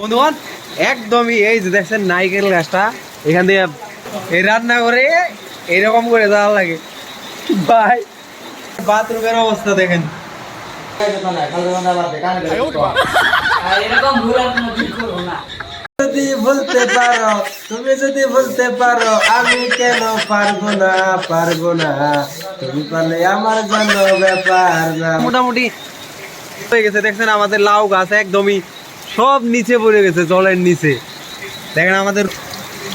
বন্ধুগণ একদমই এই যে দেখছেন নাইকেল গাছটা এখান দিয়ে এই রান্না করে এরকম করে যাওয়া লাগে। ভাই বাথরুমের অবস্থা দেখেন। যদি বলতে পারো তুমি যদি বলতে পারো আমি কেন পারব না পারব না? তুমি পারলে আমার জন্য ব্যাপার না। মোটামুটি হয়ে গেছে দেখছেন আমাদের লাউ গাছ একদমই সব নিচে পড়ে গেছে, জলের নিচে। দেখেন আমাদের,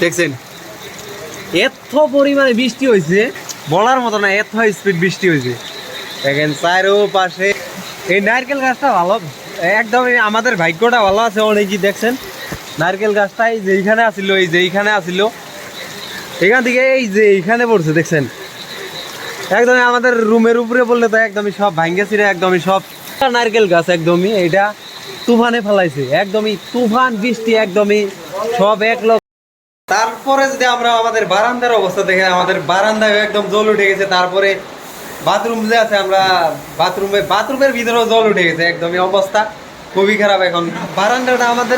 দেখছেন? এত পরিমাণে বৃষ্টি হয়েছে, বলার মতো না, এত স্পিড বৃষ্টি হয়েছে। দেখেন চারো পাশে এই নারকেল গাছটা ভালো, একদমই আমাদের ভাগ্যটা ভালো আছে অনেকই, দেখছেন? নারকেল গাছটা এই যে এইখানে আসিল, এই যে এইখানে আসিল। এখান থেকে এই যে এইখানে পড়ছে, দেখছেন? একদমই আমাদের রুমের উপরে বললে তো একদমই সব ভাঙ্গে ছিল একদমই সব নারকেল গাছ একদমই এইটা তুফানে ফেলাইছে। একদমই তুফান, বৃষ্টি একদমই সব এক লোক তারপরে যদি আমরা আমাদের বারান্দার অবস্থা দেখে, আমাদের বারান্দায় একদম জল উঠে গেছে, তারপরে বাথরুম যে আছে আমরা বাথরুমে বাথরুমের ভিতরেও জল উঠে গেছে, একদমই অবস্থা খুবই খারাপ এখন। বারান্দাটা আমাদের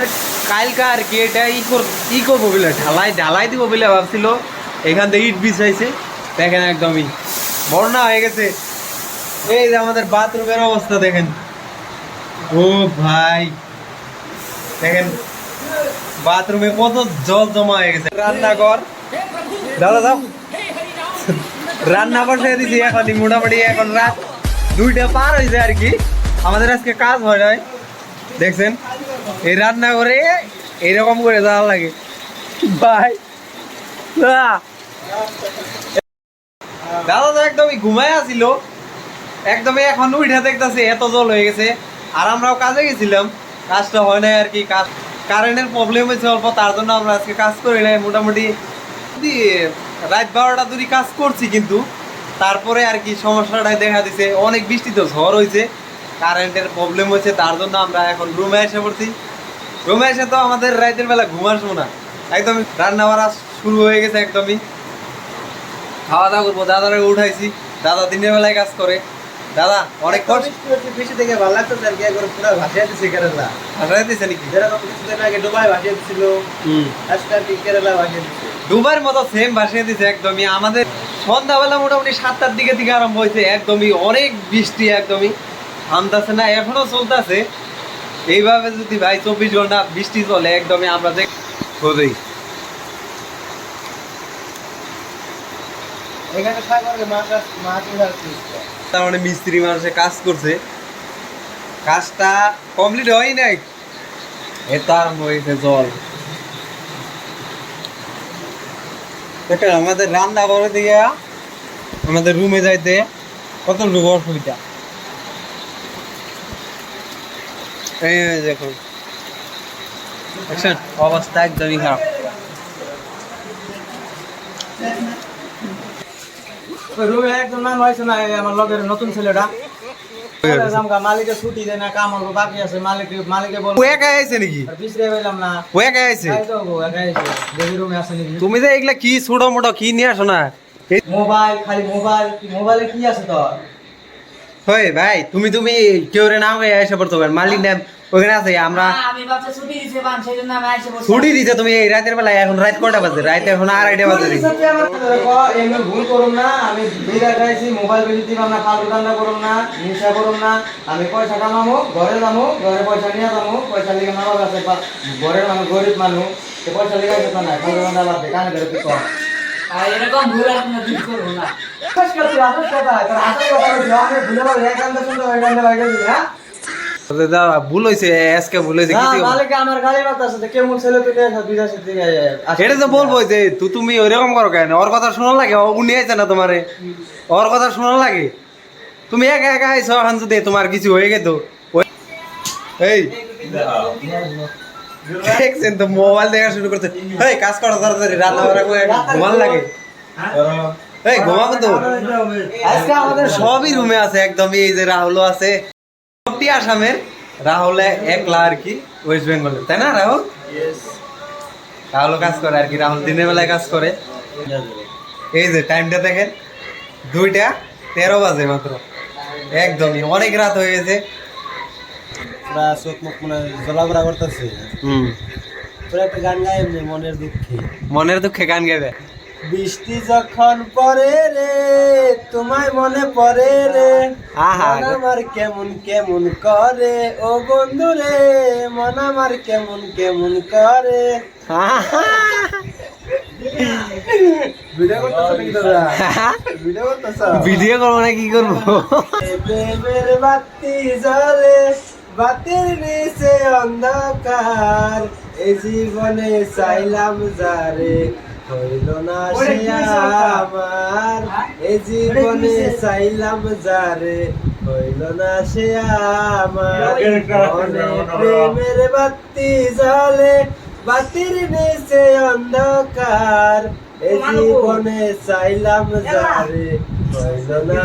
কালকা আর কি এটা ই কর- ই করব বলে ঢালাই ঢালাই দিব বলে ভাবছিল। এখান থেকে ইট বিছাইছে। দেখেন একদমই বন্যা হয়ে গেছে। এই যে আমাদের বাথরুমের অবস্থা দেখেন। ও ভাই। দেখেন, বাথরুমে কত জল জমা হয়ে গেছে। রান্নাঘর। দাদা, দাও। রান্নাঘর ছেড়ে দিছি এখনই মোটামুটি এখন রাত দুইটা পার হয়েছে আর কি। আমাদের আজকে কাজ হয় নাই। দেখছেন, এই রান্নাঘরে এইরকম করে যাওয়া লাগে। ভাই! দাদা তো একদমই ঘুমায় আসিল একদমই এখন উঠে দেখতেছে, এত জল হয়ে গেছে। আর আমরাও কাজে গেছিলাম। কাজটা হয় নাই আর কি, কাজ কারেন্টের প্রবলেম হয়েছে অল্প, তার জন্য আমরা আজকে কাজ করি নাই। মোটামুটি রাত বারোটা দুটি কাজ করছি কিন্তু, তারপরে আর কি সমস্যাটাই দেখা দিছে। অনেক বৃষ্টি তো ঝড় হয়েছে কারেন্টের প্রবলেম হয়েছে, তার জন্য আমরা এখন রুমে এসে পড়ছি। রুমে এসে তো আমাদের রাতের বেলা ঘুম আসব না। একদমই রান্না বাড়া শুরু হয়ে গেছে একদমই। খাওয়া দাওয়া করব, দাদারে উঠাইছি। দাদা দিনের বেলায় কাজ করে। দাদা অনেক কষ্ট। বেশি থেকে ভালো লাগতো আর কি একবার পুরো ভাসিয়ে দিচ্ছে কেরালা। ভাষায় দিছে নাকি? যেরকম কিছুদিন আগে ডুবাই ভাসিয়ে দিচ্ছিল আজকে কেরালা ভাসিয়ে দিচ্ছে দুবার মতো সেম ভাসিয়ে দিছে একদমই। আমাদের সন্ধ্যাবেলা মোটামুটি সাতটার দিকে থেকে আরম্ভ হয়েছে একদমই অনেক বৃষ্টি একদমই। থামতাছে না এখনও চলতেছে। এইভাবে যদি ভাই চব্বিশ ঘণ্টা বৃষ্টি চলে একদমই আমরা যে বোঝই এখানে সাগরে মাছ মাছ তার মানে মিস্ত্রি মানুষে কাজ করছে। কাজটা কমপ্লিট হয় নাই। এটা আরম্ভ হয়েছে জল। দেখেন, আমাদের রান্না করে দিয়ে আমাদের রুমে যাইতে কত লোক অসুবিধা এই দেখুন। অবস্থা একদমই খারাপ। রুমে একজন নাম হয়েছে না আমার লগের নতুন ছেলেটা। মালিকে ছুটি দেয় না কাম বাকি আছে মালিক মালিকে বল ও একা আইছে নাকি? বিছরে পেলাম না। ও একা আইছে? রুমে আছে নাকি? তুমি যে এগুলা কি ছোট মোটো কি নিয়ে আসো না? মোবাইল খালি মোবাইল মোবাইলে কি আছে তোর? হয় ভাই তুমি তুমি কেউ রে নাম গায়ে এসে পড়তে পারেন মালিক নাম ওখানে আছে আমরা ছুটি দিতে তুমি এই রাতের বেলায় এখন রাত কটা বাজে? রাত এখন আড়াইটা বাজে এমনি ভুল করুম না আমি বিরা খাইছি মোবাইল বেশি দিবাম না ফালতু ধান্দা করুম না হিংসা করুম না আমি পয়সা কামামো ঘরে যাব ঘরে পয়সা নিয়ে যাব পয়সা লিখে নামাজ আছে বা- ঘরের মানুষ গরিব মানুষ সে পয়সা লিখে যেত না ফালতু ধান্দা বাদ দে কানে ধরে তুই এরকম ভুল আর করব না। হ্যাঁ? হয়েছে আজকে ভুল হয়েছে। এটা তো বলব যে তুমি ওইরকম করো কেন? ওর কথা শোনা লাগে উনি আইছে না তোমারে? ওর কথা শোনা লাগে? তুমি একা একা আইছো এখন যদি তোমার কিছু হয়ে গেত? এই। দেখছেন তো মোবাইল দেখা শুরু করছে। এই কাজ করো তাড়াতাড়ি রান্না বান্না করে ঘুমান লাগে। এই ঘুমাবো তো। আজকে আমাদের সবই রুমে আছে একদমই এই যে রাহুলও আছে। সবটি আসামের রাহুল একলা আর কি ওয়েস্ট বেঙ্গলের তাই না রাহুল? রাহুলও কাজ করে আর কি রাহুল দিনের বেলায় কাজ করে। এই যে টাইমটা দেখেন। দুইটা তেরো বাজে মাত্র। একদমই অনেক রাত হয়ে গেছে। পুরা চোখ মুখ মনে জ্বলাপড়া করতেছে। হুম। পুরা একটা গান গাই মনের দুঃখে। মনের দুঃখে গান গাইবে? বৃষ্টি যখন পরে রে তোমায় মনে পড়ে রে। মন আমার কেমন কেমন করে? ও বন্ধু রে মন আমার কেমন কেমন করে? ভিডিও করব না কি করব? বাতি জ্বলে বাতির নিচে অন্ধকার এই জীবনে চাইলাম যারে। হইল না সে আমার এই জীবনে চাইলাম যারে। হইল না সে আমার প্রেমের বাতি জ্বলে বাতির নিচে অন্ধকার এই জীবনে চাইলাম যারে। না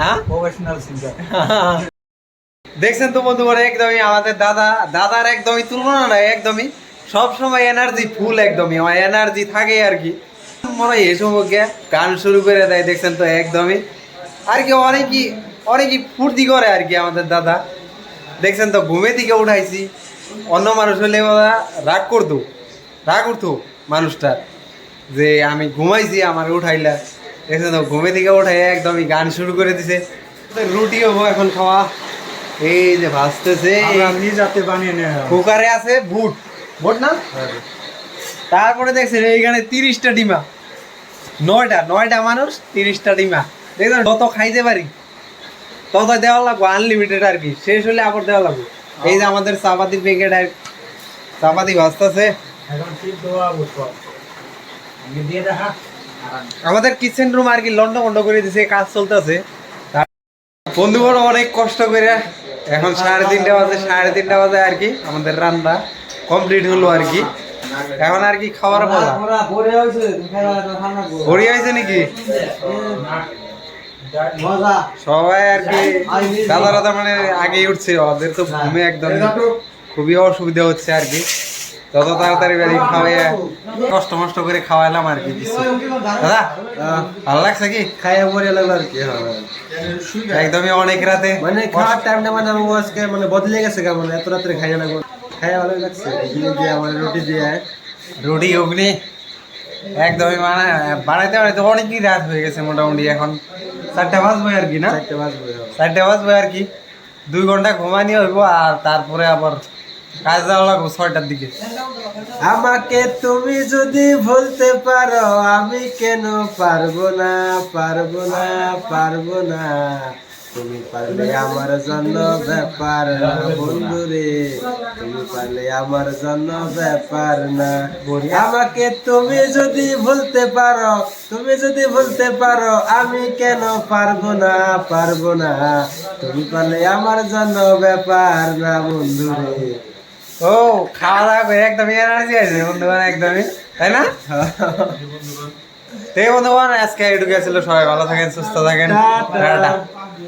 হ্যাঁ? দেখছেন তো বন্ধুগণ একদমই আমাদের দাদা দাদার একদমই তুলনা নাই একদমই। সব সময় এনার্জি ফুল একদমই আমার এনার্জি থাকে আর কি। মনে হয় এসব গান শুরু করে দেয় দেখছেন তো একদমই। আর কি অনেকই অনেকই ফুর্তি করে আর কি আমাদের দাদা। দেখছেন তো ঘুমে দিকে উঠাইছি। অন্য মানুষ হলে রাগ করতো রাগ করতো মানুষটার। যে আমি ঘুমাইছি আমার উঠাইলা। দেখছেন তো ঘুমে থেকে উঠাই একদমই গান শুরু করে দিছে। রুটি হব এখন খাওয়া। এই যে ভাজতেছে। কুকারে আছে বুট। বুট না? তারপরে দেখছেন এইখানে তিরিশটা ডিমা। নয়টা নয়টা মানুষ তিরিশটা ডিমা। দেখছেন যত খাইতে পারি তত দেওয়া লাগবো আনলিমিটেড আর কি। শেষ হলে আবার দেওয়া লাগবো। এই যে আমাদের চাপাতি প্যাকেট আর চাপাতি ভাজতেছে। এখন ঠিক দেওয়া বুঝব আমি দিয়ে দেখা আমাদের কিচেন রুম আর কি লন্ড বন্ড করে দিছে কাজ চলতেছে। বন্ধুগণ অনেক কষ্ট করে এখন সাড়ে তিনটা বাজে সাড়ে তিনটা বাজে আর কি আমাদের রান্না কমপ্লিট হলো আর কি। এখন আর কি খাওয়ার পালা। ভরি হয়েছে নাকি? সবাই আর কি দাদা দাদা মানে আগেই উঠছে ওদের তো ঘুমে একদম খুবই অসুবিধা হচ্ছে আর কি। যত তাড়াতাড়ি বাড়ি খাওয়াই কষ্ট মষ্ট করে খাওয়াইলাম আর কি কিছু দাদা ভালো লাগছে কি? খাইয়া মরে লাগল আর কি হ্যাঁ। একদমই অনেক রাতে মানে খাওয়ার টাইমটা মানে আমার আজকে মানে বদলে গেছে গা মানে এত রাত্রে খাইয়া না খাইয়া ভালো লাগছে। দিয়ে আমার রুটি দিয়ে। রুটি অগ্নি একদমই মানে বাড়াইতে বাড়াইতে অনেকই রাত হয়ে গেছে মোটামুটি এখন। চারটে বাজবে আর কি না? চারটে বাজবে চারটে বাজবে আর কি। দুই ঘণ্টা ঘুমানি হইব আর তারপরে আবার লাগবো দিকে। আমাকে তুমি যদি ভুলতে পারো, আমি কেন পারব না পারব না পারব না? তুমি পারলে আমার জন্য ব্যাপার না বন্ধু রে তুমি পারলে আমার জন্য ব্যাপার না। আমাকে তুমি যদি ভুলতে পারো, তুমি যদি ভুলতে পারো, আমি কেন পারব না পারব না? তুমি পারলে আমার জন্য ব্যাপার না বন্ধু রে ও খাওয়া দাওয়া করে একদমই এনার্জি আছে বন্ধুগণ একদমই। তাই না? এই বন্ধুগণ আজকে এটুকু ছিল। সবাই ভালো থাকেন সুস্থ থাকেন। টাটা।